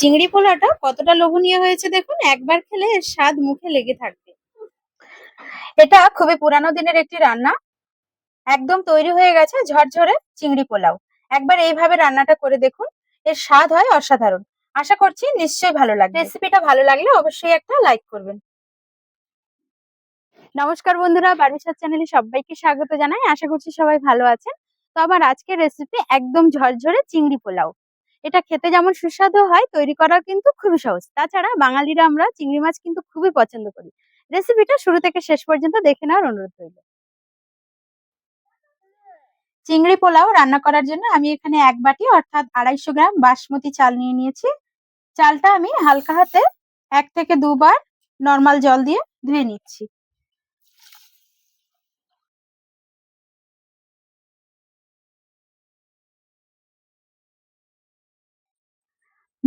চিংড়ি পোলাটা কতটা লোভনীয় হয়েছে দেখুন, একবার খেলে এর স্বাদ মুখে লেগে থাকবে। এটা খুবই পুরানো দিনের একটি রান্না। একদম তৈরি হয়ে গেছে ঝরঝরে চিংড়ি পোলাও। একবার এইভাবে রান্নাটা করে দেখুন, এর স্বাদ হয় অসাধারণ। আশা করছি নিশ্চয়ই ভালো লাগবে। রেসিপিটা ভালো লাগলে অবশ্যই একটা লাইক করবেন। নমস্কার বন্ধুরা বারিশার চ্যানেলে সবাইকে স্বাগত জানাই। আশা করছি সবাই ভালো আছেন। তো আমার আজকের রেসিপি একদম ঝরঝরে চিংড়ি পোলাও। এটা খেতে যেমন সুস্বাদু হয়, তৈরি করা কিন্তু খুবই সহজ। তাছাড়া বাঙালিরা আমরা চিংড়ি মাছ কিন্তু খুবই পছন্দ করি। রেসিপিটা শুরু থেকে শেষ পর্যন্ত দেখে নেওয়ার অনুরোধ রইল। চিংড়ি পোলাও রান্না করার জন্য আমি এখানে এক বাটি, অর্থাৎ আড়াইশো গ্রাম বাসমতি চাল নিয়ে নিয়েছি। চালটা আমি হালকা হাতে এক থেকে দুবার নর্মাল জল দিয়ে ধুয়ে নিচ্ছি।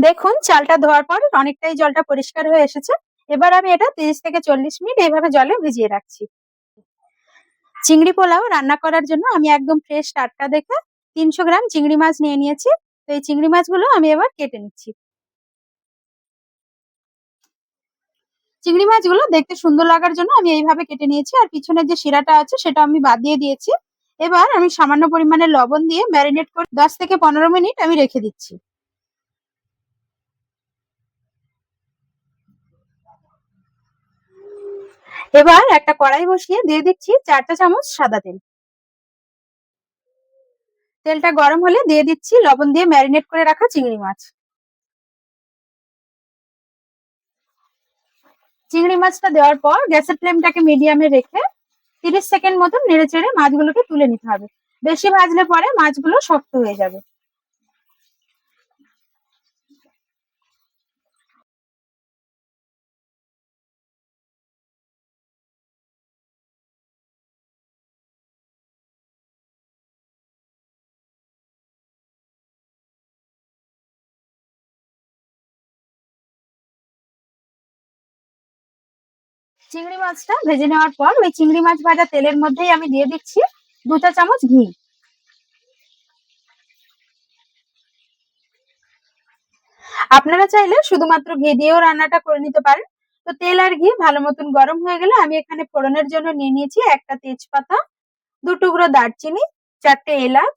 দেখুন, চালটা ধোয়ার পর অনেকটাই জলটা পরিষ্কার হয়ে এসেছে। এবার আমি এটা তিরিশ থেকে চল্লিশ মিনিট এইভাবে জলে ভিজিয়ে রাখছি। চিংড়ি পোলাও রান্না করার জন্য আমি একদম ফ্রেশ টাটকা দেখে তিনশো গ্রাম চিংড়ি মাছ নিয়ে নিয়েছি। তো এই চিংড়ি মাছগুলো আমি এবার কেটে নিচ্ছি। চিংড়ি মাছগুলো দেখতে সুন্দর লাগার জন্য আমি এইভাবে কেটে নিয়েছি। আর পিছনের যে শিরাটা আছে সেটা আমি বাদ দিয়ে দিয়েছি। এবার আমি সামান্য পরিমাণে লবণ দিয়ে ম্যারিনেট করে দশ থেকে পনেরো মিনিট আমি রেখে দিচ্ছি। এবার একটা কড়াই বসিয়ে দিয়ে দিচ্ছি চারটা চামচ সাদা তেল। তেলটা গরম হলে দিয়ে দিচ্ছি লবণ দিয়ে ম্যারিনেট করে রাখা চিংড়ি মাছ। চিংড়ি মাছটা দেওয়ার পর গ্যাসের ফ্লেমটাকে মিডিয়ামে রেখে তিরিশ সেকেন্ড মতন নেড়ে চেড়ে মাছগুলোকে তুলে নিতে হবে। বেশি ভাজলে পরে মাছগুলো শক্ত হয়ে যাবে। চিংড়ি মাছটা ভেজে নেওয়ার পর ওই চিংড়ি মাছ ভাজা তেলের মধ্যেই আমি দিয়ে দিচ্ছি দু চা চামচ ঘি। আপনারা চাইলে শুধুমাত্র ঘি দিয়েও রান্নাটা করে নিতে পারেন। তো তেল আর ঘি ভালো মতন গরম হয়ে গেলে আমি এখানে ফোড়নের জন্য নিয়ে নিয়েছি একটা তেজপাতা, দু টুকরো দারচিনি, চারটে এলাচ,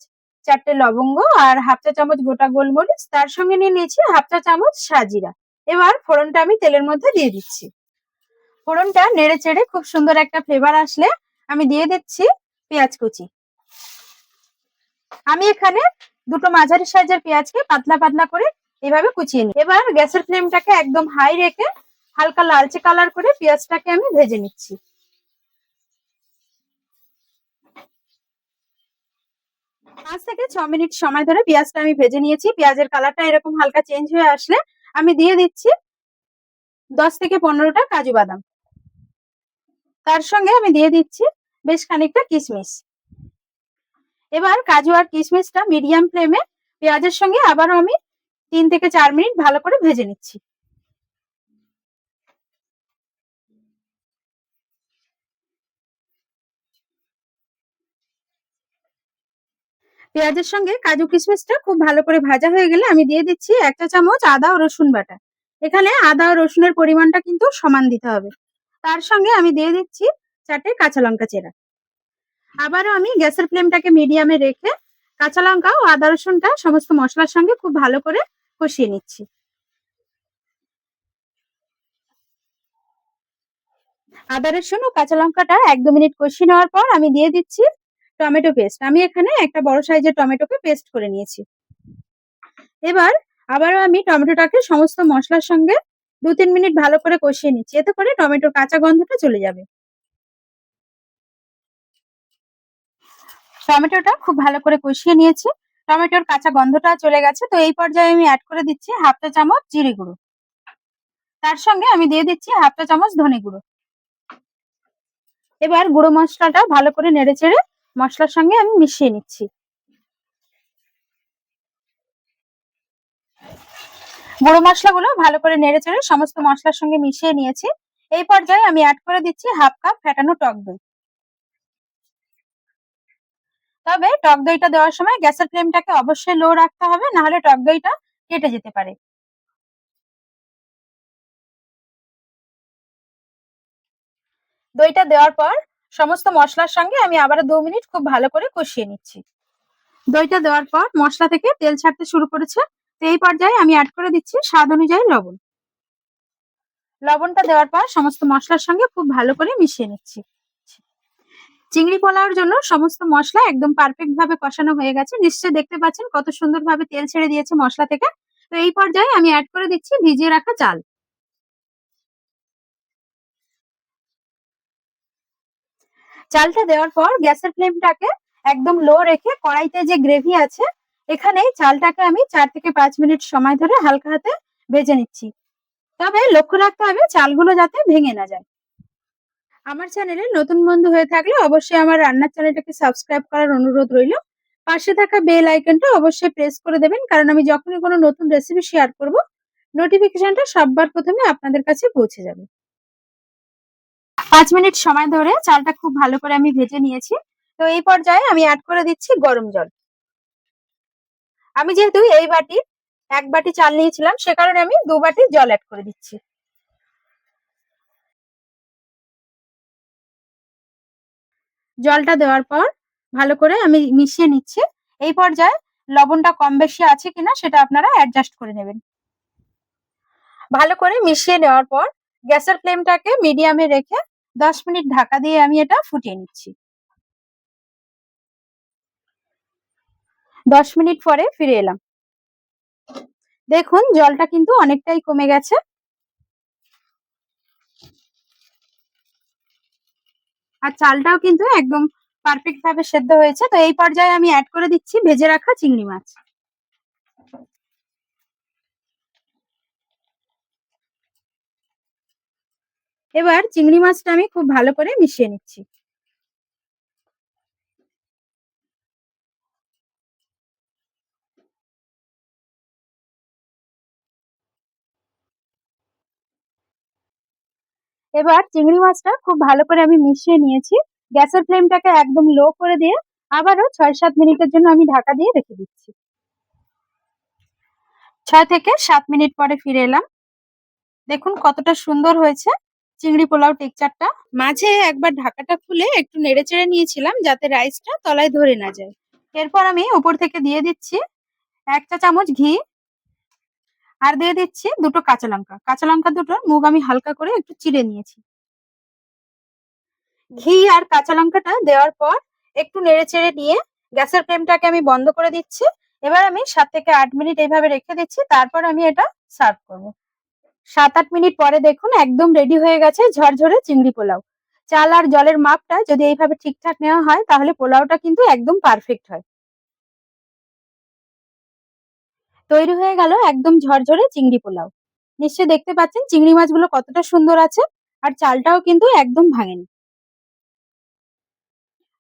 চারটে লবঙ্গ আর হাফ চা চামচ গোটা গোলমরিচ। তার সঙ্গে নিয়ে নিয়েছি হাফ চা চামচ সাজিরা। এবার ফোড়নটা আমি তেলের মধ্যে দিয়ে দিচ্ছি। ফোড়নটা নেড়ে চেড়ে খুব সুন্দর একটা ফ্লেভার আসলে আমি দিয়ে দিচ্ছি পেঁয়াজ কুচি। আমি এখানে দুটো মাঝারি সাইজের পেঁয়াজকে পাতলা পাতলা করে এভাবে কুচিয়ে নিই এবার গ্যাসের ফ্লেমটাকে একদম হাই রেখে হালকা লালচে কালার করে পেঁয়াজটাকে আমি ভেজে নিচ্ছি। পাঁচ থেকে ছ মিনিট সময় ধরে পেঁয়াজটা আমি ভেজে নিয়েছি। পেঁয়াজের কালারটা এরকম হালকা চেঞ্জ হয়ে আসলে আমি দিয়ে দিচ্ছি দশ থেকে পনেরোটা কাজু বাদাম। তার সঙ্গে আমি দিয়ে দিচ্ছি বেশ খানিকটা কিশমিশ এবার কাজু আর কিশমিশটা মিডিয়াম ফ্লেমে পেঁয়াজের সঙ্গে আবারও আমি তিন থেকে চার মিনিট ভালো করে ভেজে নিচ্ছি। পেঁয়াজের সঙ্গে কাজু কিশমিশটা খুব ভালো করে ভাজা হয়ে গেলে আমি দিয়ে দিচ্ছি একটা চামচ আদা ও রসুন বাটা। এখানে আদা ও রসুনের পরিমাণটা কিন্তু সমান দিতে হবে। তার সঙ্গে আমি দিয়ে দিচ্ছি চারটে কাঁচা লঙ্কা চেরা। আবারও আমি গ্যাসের ফ্লেমটাকে মিডিয়ামে রেখে কাঁচা লঙ্কা ও আদা রসুনটা সমস্ত মশলার সঙ্গে খুব ভালো করে কষিয়ে নিচ্ছি। আদা রসুন ও কাঁচা লঙ্কাটা এক দু মিনিট কষিয়ে নেওয়ার পর আমি দিয়ে দিচ্ছি টমেটো পেস্ট। আমি এখানে একটা বড় সাইজের টমেটোকে পেস্ট করে নিয়েছি। এবার আবারও আমি টমেটোটাকে সমস্ত মশলার সঙ্গে দু তিন মিনিট ভালো করে কষিয়ে নিচ্ছি। এতে করে টমেটোর কাঁচা গন্ধটা চলে যাবে। টমেটোটা খুব ভালো করে কষিয়ে নিয়েছি। টমেটোর কাঁচা গন্ধটা চলে গেছে। তো এই পর্যায়ে আমি অ্যাড করে দিচ্ছি হাফ চা চামচ জিরে গুঁড়ো। তার সঙ্গে আমি দিয়ে দিচ্ছি হাফ চা চামচ ধনে গুঁড়ো। এবার গুঁড়ো মশলাটা ভালো করে নেড়ে চেড়ে মশলার সঙ্গে আমি মিশিয়ে নিচ্ছি। গুঁড়ো মশলাগুলো ভালো করে নেড়ে চড়ে সমস্ত মশলার সঙ্গে মিশিয়ে নিয়েছি। এই পর্যায়ে আমি অ্যাড করে দিচ্ছি হাফ কাপ ফেটানো টক দই। তবে টক দইটা দেওয়ার সময় গ্যাসের ফ্লেমটাকে অবশ্যই লো রাখতে হবে না হলে টক দইটা কেটে যেতে পারে। দইটা দেওয়ার পর সমস্ত মশলার সঙ্গে আমি আবার দু মিনিট খুব ভালো করে কষিয়ে নিচ্ছি। দইটা দেওয়ার পর মশলা থেকে তেল ছাড়তে শুরু করেছে। তো এই পর্যায়ে আমি অ্যাড করে দিচ্ছি, স্বাদ অনুযায়ী লবণ। লবণটা দেওয়ার পর সমস্ত মশলার সঙ্গে খুব ভালো করে মিশিয়ে নিচ্ছি। চিংড়ি পোলাওর জন্য সমস্ত মশলা একদম পারফেক্ট ভাবে কষানো হয়ে গেছে। নিশ্চয়ই দেখতে পাচ্ছেন কত সুন্দর ভাবে তেল ছেড়ে দিয়েছে মশলা থেকে। তো এই পর্যায়ে আমি অ্যাড করে দিচ্ছি ভিজিয়ে রাখা চাল। চালটা দেওয়ার পর গ্যাসের ফ্লেমটাকে একদম লো রেখে কড়াইতে যে গ্রেভি আছে এখানে চালটাকে আমি চার থেকে পাঁচ মিনিট সময় ধরে হালকা হাতে ভেজে নিচ্ছি। তবে লক্ষ্য রাখতে হবে চালগুলো যাতে ভেঙে না যায়। আমার চ্যানেলে নতুন বন্ধু হয়ে থাকলে অবশ্যই আমার রান্নার চ্যানেলটাকে সাবস্ক্রাইব করার অনুরোধ রইল। পাশে থাকা বেল আইকনটা অবশ্যই প্রেস করে দেবেন, কারণ আমি যখনই কোনো নতুন রেসিপি শেয়ার করব, নোটিফিকেশনটা সববার প্রথমে আপনাদের কাছে পৌঁছে যাবে। পাঁচ মিনিট সময় ধরে চালটা খুব ভালো করে আমি ভেজে নিয়েছি। তো এই পর্যায়ে আমি অ্যাড করে দিচ্ছি গরম জল। আমি যেহেতু এই বাটি, এক বাটি চাল নিয়েছিলাম, সে কারণে আমি দু বাটি জল অ্যাড করে দিচ্ছি। জলটা দেওয়ার পর ভালো করে আমি মিশিয়ে নিচ্ছি। এই পর্যায়ে লবণটা কম বেশি আছে কিনা সেটা আপনারা অ্যাডজাস্ট করে নেবেন। ভালো করে মিশিয়ে নেওয়ার পর গ্যাসের ফ্লেমটাকে মিডিয়ামে রেখে দশ মিনিট ঢাকা দিয়ে আমি এটা ফুটিয়ে নিচ্ছি। দশ মিনিট পরে ফিরে এলাম। দেখুন, জলটা কিন্তু অনেকটাই কমে গেছে। আর চালটাও কিন্তু একদম পারফেক্ট ভাবে সেদ্ধ হয়েছে। তো এই পর্যায়ে আমি অ্যাড করে দিচ্ছি ভেজে রাখা চিংড়ি মাছ। এবার চিংড়ি মাছটা আমি খুব ভালো করে মিশিয়ে নিচ্ছি। এবার চিংড়ি মাছটা খুব ভালো করে আমি মিশিয়ে নিয়েছি। গ্যাসের ফ্লেমটাকে একদম লো করে দিয়ে আবারও ছয় সাত মিনিটের জন্য আমি ঢাকা দিয়ে রেখে দিচ্ছি। ছয় থেকে সাত মিনিট পরে ফিরে এলাম। দেখুন কতটা সুন্দর হয়েছে চিংড়ি পোলাও টেকচারটা মাঝে একবার ঢাকাটা খুলে একটু নেড়ে চেড়ে নিয়েছিলাম যাতে রাইসটা তলায় ধরে না যায়। এরপর আমি উপর থেকে দিয়ে দিচ্ছি এক চা চামচ ঘি আর দিয়ে দিচ্ছি দুটো কাঁচা লঙ্কা। কাঁচা লঙ্কা দুটো মুগ আমি হালকা করে একটু চিড়ে নিয়েছি। ঘি আর কাঁচা লঙ্কাটা দেওয়ার পর একটু নেড়ে চেড়ে নিয়ে গ্যাসের ফ্লেমটাকে আমি বন্ধ করে দিচ্ছি। এবার আমি সাত থেকে আট মিনিট এইভাবে রেখে দিচ্ছি, তারপর আমি এটা সার্ভ করব। সাত আট মিনিট পরে দেখুন একদম রেডি হয়ে গেছে ঝরঝরে চিংড়ি পোলাও। চাল আর জলের মাপটা যদি এইভাবে ঠিকঠাক নেওয়া হয় তাহলে পোলাওটা কিন্তু একদম পারফেক্ট হয়। তৈরি হয়ে গেল একদম ঝরঝরে চিংড়ি পোলাও। নিশ্চয়ই দেখতে পাচ্ছেন চিংড়ি মাছগুলো কতটা সুন্দর আছে আর চালটাও কিন্তু একদম ভাঙেনি।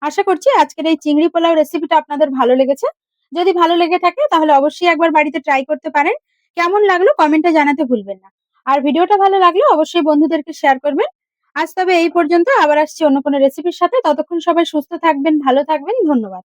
আশা করছি আজকের এই চিংড়ি পোলাও রেসিপিটা আপনাদের ভালো লেগেছে। যদি ভালো লেগে থাকে তাহলে অবশ্যই একবার বাড়িতে ট্রাই করতে পারেন। কেমন লাগল কমেন্টে জানাতে ভুলবেন না। আর ভিডিওটা ভালো লাগলে অবশ্যই বন্ধুদেরকে শেয়ার করবেন। আজ তবে এই পর্যন্ত, আবার আসছি অন্য কোনো রেসিপির সাথে। ততক্ষণ সবাই সুস্থ থাকবেন, ভালো থাকবেন, ধন্যবাদ।